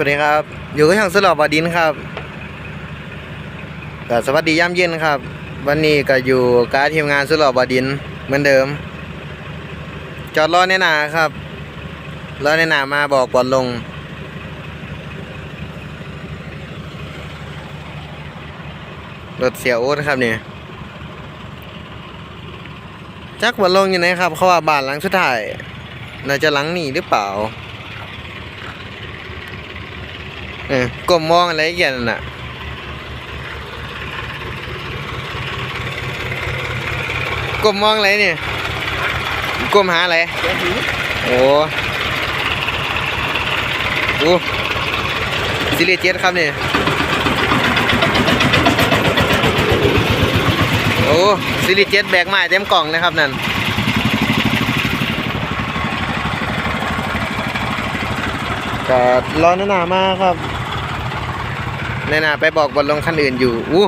สวัสดีครับ อยู่กับช่างสลอบบดินครับก็สวัสดีย่ำเย็นครับ วันนี้ก็อยู่การทีมงานสลอบบดินเหมือนเดิม จอดรอในหนาครับรอในหนามาบอกบอลลง รถเสียโอ๊ตครับเนี่ยจักบอลลงอยู่ไหนครับ เขาว่าบ้านหลังสุดท้ายน่าจะหลังนี้หรือเปล่า เออก้มมองอะไรอย่างนั้นน่ะก้มมองอะไรเนี่ยก้มหาอะไรโอ้โหซิลิเจ็ดครับเนี่ยโอ้ซิลิเจ็ดแบกไม้เต็มกล่องนะครับนั่นก็รอนานามากครับ นานาไปบอกบอลลงคันอื่นอยู่อู้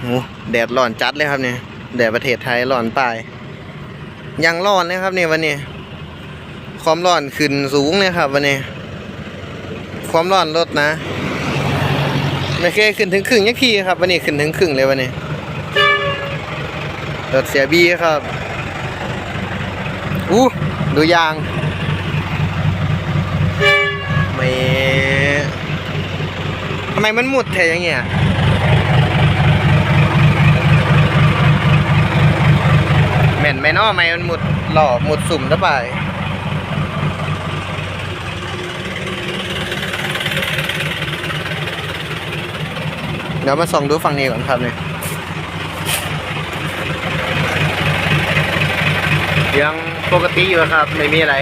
โหแดดร้อนจัดเลยครับเนี่ยแดดประเทศไทยร้อนปลายยังร้อนนะครับเนี่ยวันนี้ ความร้อนขึ้นสูงเลยครับวันนี้ ความร้อนลดนะ ไม่เคยขึ้นถึงครึ่งยักทีครับ วันนี้ขึ้นถึงครึ่งเลยวันนี้รถเสียบีครับ อู้ดูยางไม่ทำไมมันหมุดแถอย่างเงี้ยแม่นไหมเนาะไม่มันหมุดหล่อหมุดสุ่มตะไปเดี๋ยวมาส่องดูฝั่งนี้ก่อนครับเนี่ย ยังปกติอยู่ครับ ไม่มีอะไร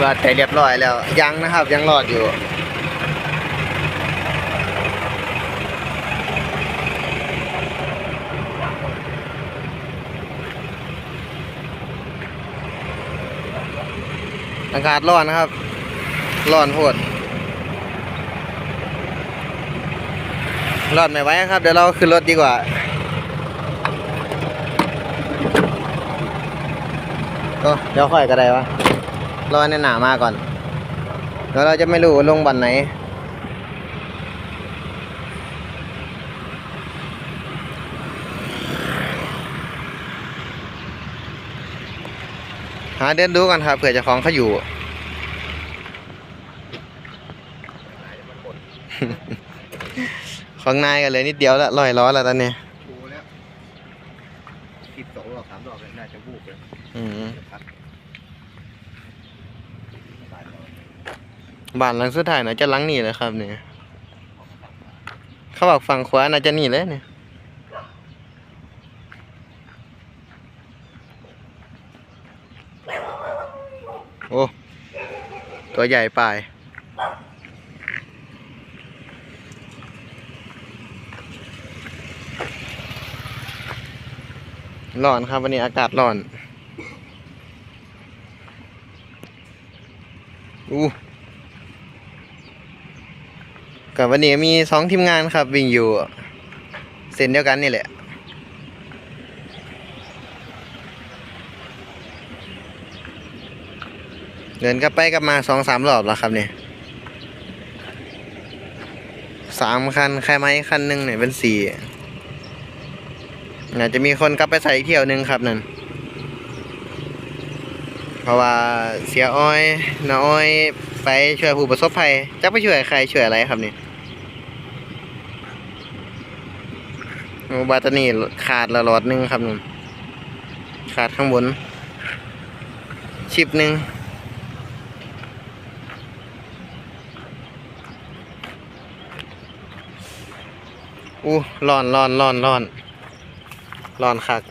ว่าแต่เรียบร้อยแล้ว ยังนะครับ ยังรอดอยู่อากาศร้อนนะครับ ร้อนโหดร้อนไม่ไหวครับ เดี๋ยวเราขึ้นรถดีกว่า ก็เดี๋ยวค่อยก็ได้วะรอในหนามาก่อน แล้วเราจะไม่รู้ลงบันไหนหาเดินดูก่อนครับเผื่อจะของเขาอยู่ ของนายกันเลยนิดเดียวละลอยล้อแล้วตอนนี้ สิบสองรอบสามรอบเลยน่าจะวูบเลยอืมพักสายรอบ้านหลังสุดท้ายน่าจะหลังนี่เลยครับเนี่ยเขาบอกฝั่งขวาน่าจะนี่เลยเนี่ยโอ้ตัวใหญ่ไป ร้อนครับ วันนี้อากาศร้อน อู้กับวันนี้มีสองทีมงานครับ วิ่งอยู่ เส้นเดียวกันนี่แหละเดินกลับไปกลับมาสองสามรอบแล้วครับเนี่ยสามคัน ใครไหมคันหนึ่งเนี่ยเป็นสี่ อาจจะมีคนกลับไปใส่อีกเที่ยวหนึงครับนั่นเพราะว่าเสียอ้อยน้าอ้อยไปช่วยผู้ประสบภัยจะไปช่วยใครช่วยอะไรครับนี่อ้บาตานี่ขาดละหลอดหนึงครับนุ่นขาดข้างบน ชิปหนึ่งอู้ร้อนร้อนร้อนร้อน ร้อนคัก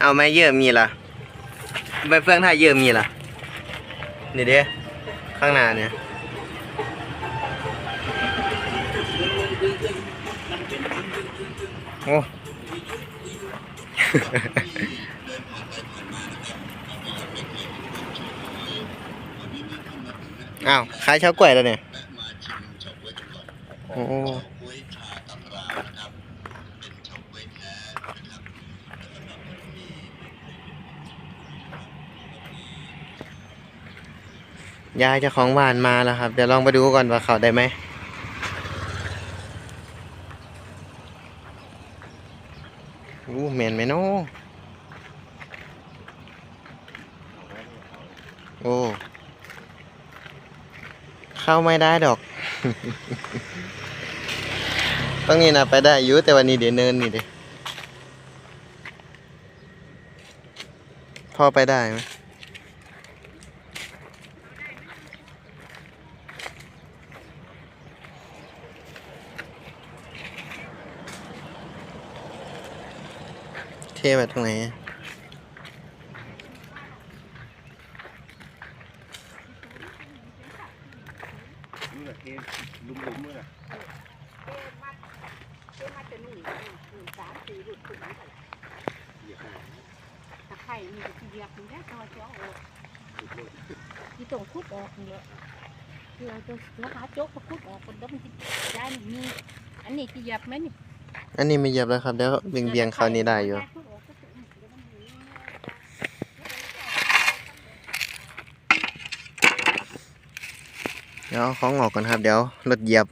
เอาไม่เยอะมีล่ะใบเฟืองถ้าเยอะมีล่ะ นี่เด้ข้างหน้าเนี่ยโอ้ อ้าวขายเฉากล้วยแล้วเนี่ยโอ้ยายเจ้าของบ้านมาแล้วครับ เดี๋ยวลองไปดูก่อนว่าเขาได้ไหมอู้แมนไหมนาะโอ้ เข้าไม่ได้ดอกต้องนี่นะไปได้อยู่แต่วันนี้เดี๋ยวเนินนี่ดิพ่อไปได้ไหมเทไปตรงไหน นี่แหละเทลุมลุมๆเมื่อตะไคร่มีแต่ที่เหยียบนี่แหละตัวเจ้าออกที่ต้องคุดออกนี่แหละคือเราจะราคาโจ๊กก็คุดออกคนเดียวมันจะได้มีอันนี้ที่เหยียบไหมนี่อันนี้ไม่เหยียบแล้วครับเดี๋ยวเบี่ยงเบียงๆเขานี่ได้อยู่ ดี๋ยวเอาของออกก่อนครับ เดี๋ยวรถเหยียบ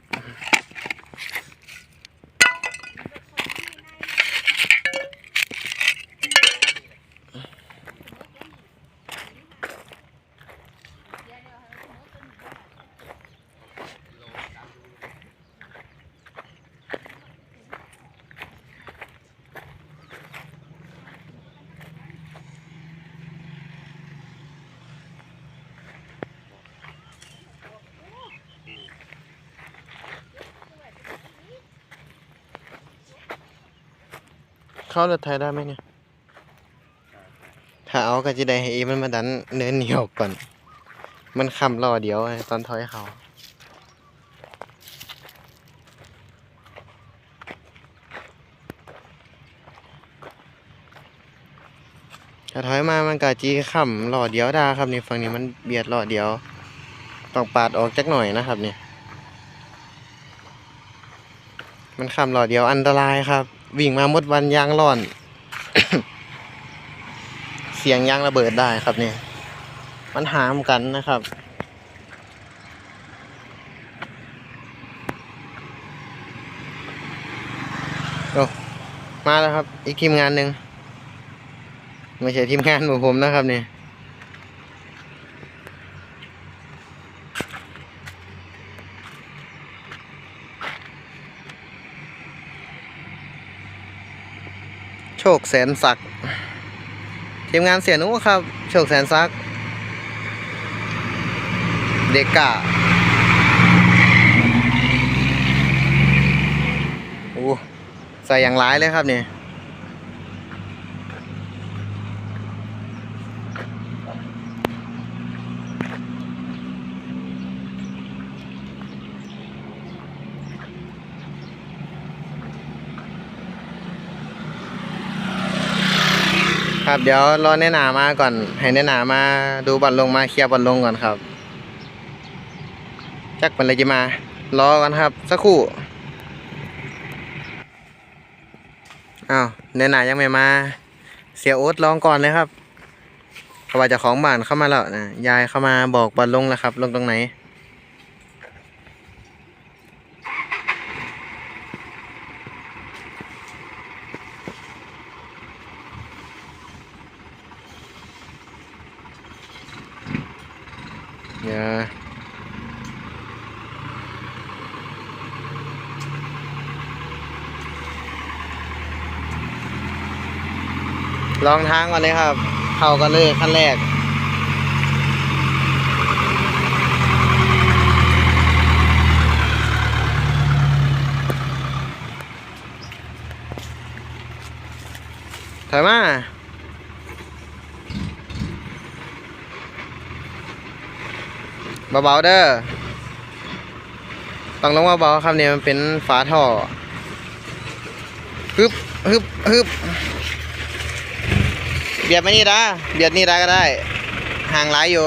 เข้ารถไทยได้ไหมเนี่ย ถ้าเอาก็จะได้ให้อีมันมาดันเนื้อเหนียวก่อน มันคำรอเดียวไอ้ตอนถอยเขาถ้าถอยมามันก็จีขำรอเดียวได้ครับนี่ฝั่งนี้มันเบียดรอเดียวต้องปาดออกจักหน่อยนะครับเนี่ยมันคำรอเดียวอันตรายครับ วิ่งมาหมดวันยางร้อน เสียงยางระเบิดได้ครับเนี่ย มันหามกันนะครับ โอ้มาแล้วครับ อีกทีมงานหนึ่งไม่ใช่ทีมงานของผมนะครับเนี่ย คแสนศักดิ์ทีมงานเสียนุครับ โชคแสนศักดิ์เดก้าโอ้ใส่อย่างร้ายเลยครับเนี่ย ครับเดี๋ยวรอแน่นามาก่อน ให้แน่นามาดูบอลลงมาเคลียร์บอลลงก่อนครับ จักเป็นอะไรจะมารอกันครับ สักครู่อ้าวแน่นายังไม่มา เสียโอ๊ตลองก่อนเลยครับเพราะว่าจะของบ้านเข้ามาแล้วนะยายเข้ามาบอกบอลลงแล้วครับ ลงตรงไหน อย่า ลองทางก่อนเลยครับ เข้ากันเลยขั้นแรกถอยมาเบาๆเด้อต้องลงเบาๆครับเนี่ยมันเป็นฝาท่อฮึบฮึบฮึบ เบียดมานี่นะเบียดนี่ได้ก็ได้ ห่างหลายอยู่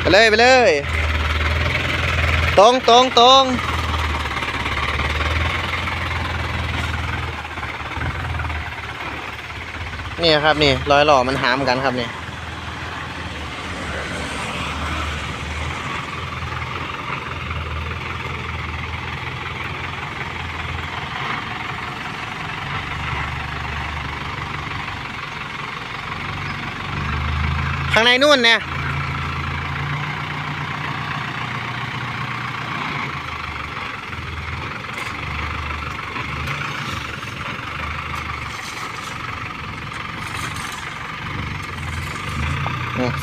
ไปเลยไปเลย ตรงตรงตรงนี่ครับนี่รอยหล่อมันหามกันครับนี่างในนู่นเนี่ย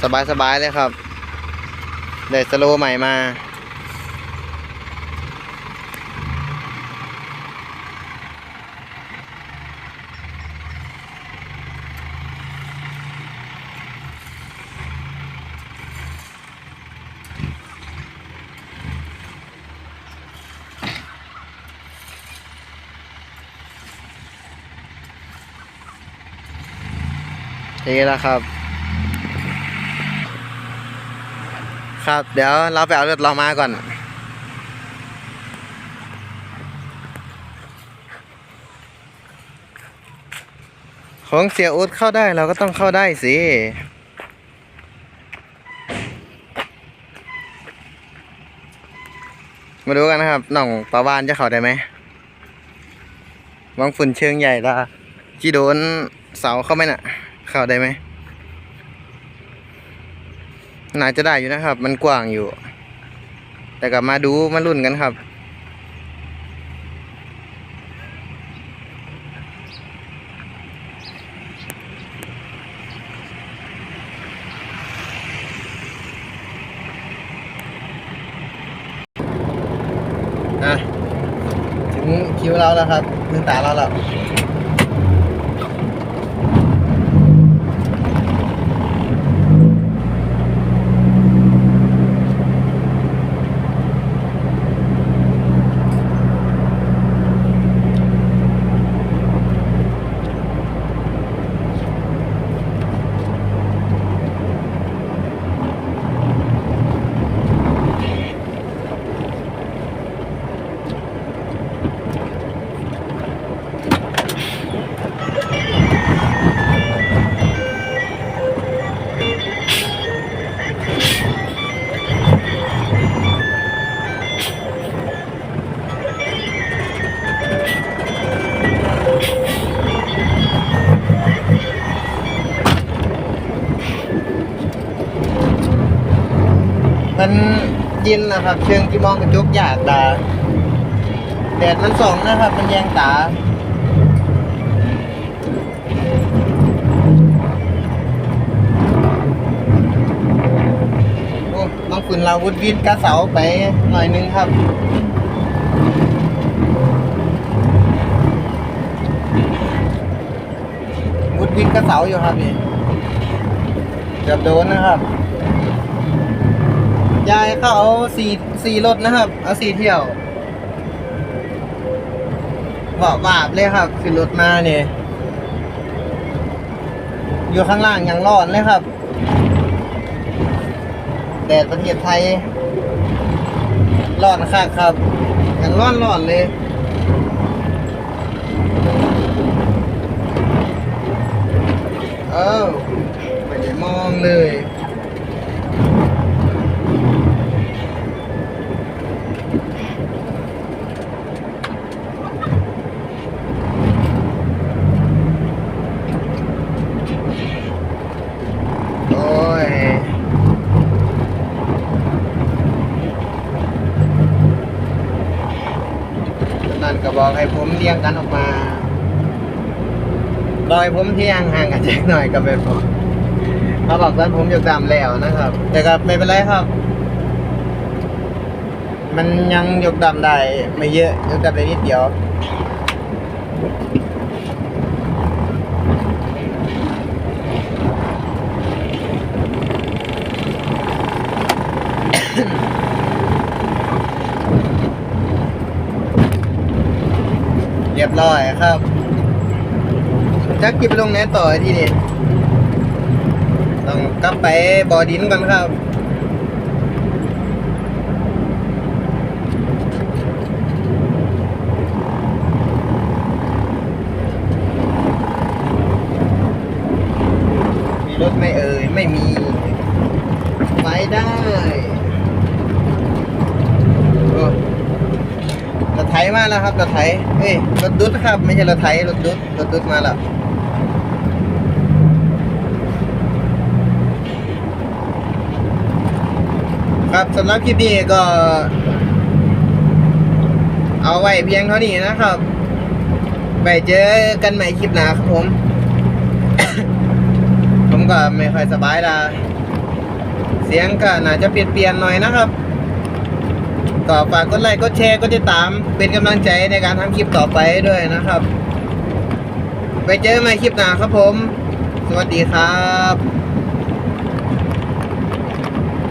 สบายสบายๆเลยครับเดี๋ยวสโลใหม่มา นี่แหละครับ ครับ เดี๋ยวเราไปเอารถเรามาก่อน ของเสียอุดเข้าได้เราก็ต้องเข้าได้สิมาดูกันนะครับน้องปลาวานจะเข้าได้ไหมวางฝุ่นเชิงใหญ่ละจีโดนเสาเข้าไหมน่ะ เข้าได้ไหมน่าจะได้อยู่นะครับ มันกว้างอยู่ แต่กลับมาดูมารุ่นกันครับ อะ ถึงคิวเราแล้วครับถึงตาเราแล้ว มันย็นนะครับ เชิงที่มองกระจกยากตาแดดมันส่องนะครับ มันแยงตาโอ้บางฝุ่นเราวุดวิดกระเสาไปหน่อยนึงครับวุดวิดกระเสาอยู่ครับนี่เกือบโดนนะครับ เขาเอาสี่สี่รถนะครับ เอาสี่เที่ยวบอกบาบเลยครับขึ้นรถมาเนี่ยอยู่ข้างล่างยังร้อนเลยครับ แดดประเทศไทยร้อนคักครับยังร้อนร้อนเลยเออไม่ได้มองเลย โอ้ย นั่นก็บอกให้ ผมเลี้ยงกันออกมาบอยผมที่ห่างกันแจ็คหน่อยกับแบบผมเขาบอกว่าผมยกดำแล้วนะครับ แต่ก็ไม่เป็นไรครับ มันยังยกดำได้ไม่เยอะยกดำได้นิดเดียว เรี ครับจักกิบลงไหนต่อที่นี่ต้องกลับไปบ่อดินก่อนครับ รถไม่เอ่ยไม่มีไปได้โอ้ร ถไถมาแล้วครับรถไถเอ้ยรถดุดครับ ไม่ใช่รถไถรถดุดรถดุดมาแล้วครับสำหรับคลิปนี้ก็ เอาไว้เพียงเท่านี้นะครับไปเจอกันใหม่คลิปหน้าครับผม ผมก็ไม่ค่อยสบายละเสียงก็น่าจะเปลี่ยนๆหน่อยนะครับ ก็ฝากกดไลค์กดแชร์กดติดตาม เป็นกำลังใจในการทำคลิปต่อไปด้วยนะครับ ไปเจอกันใหม่คลิปหน้าครับผม สวัสดีครับ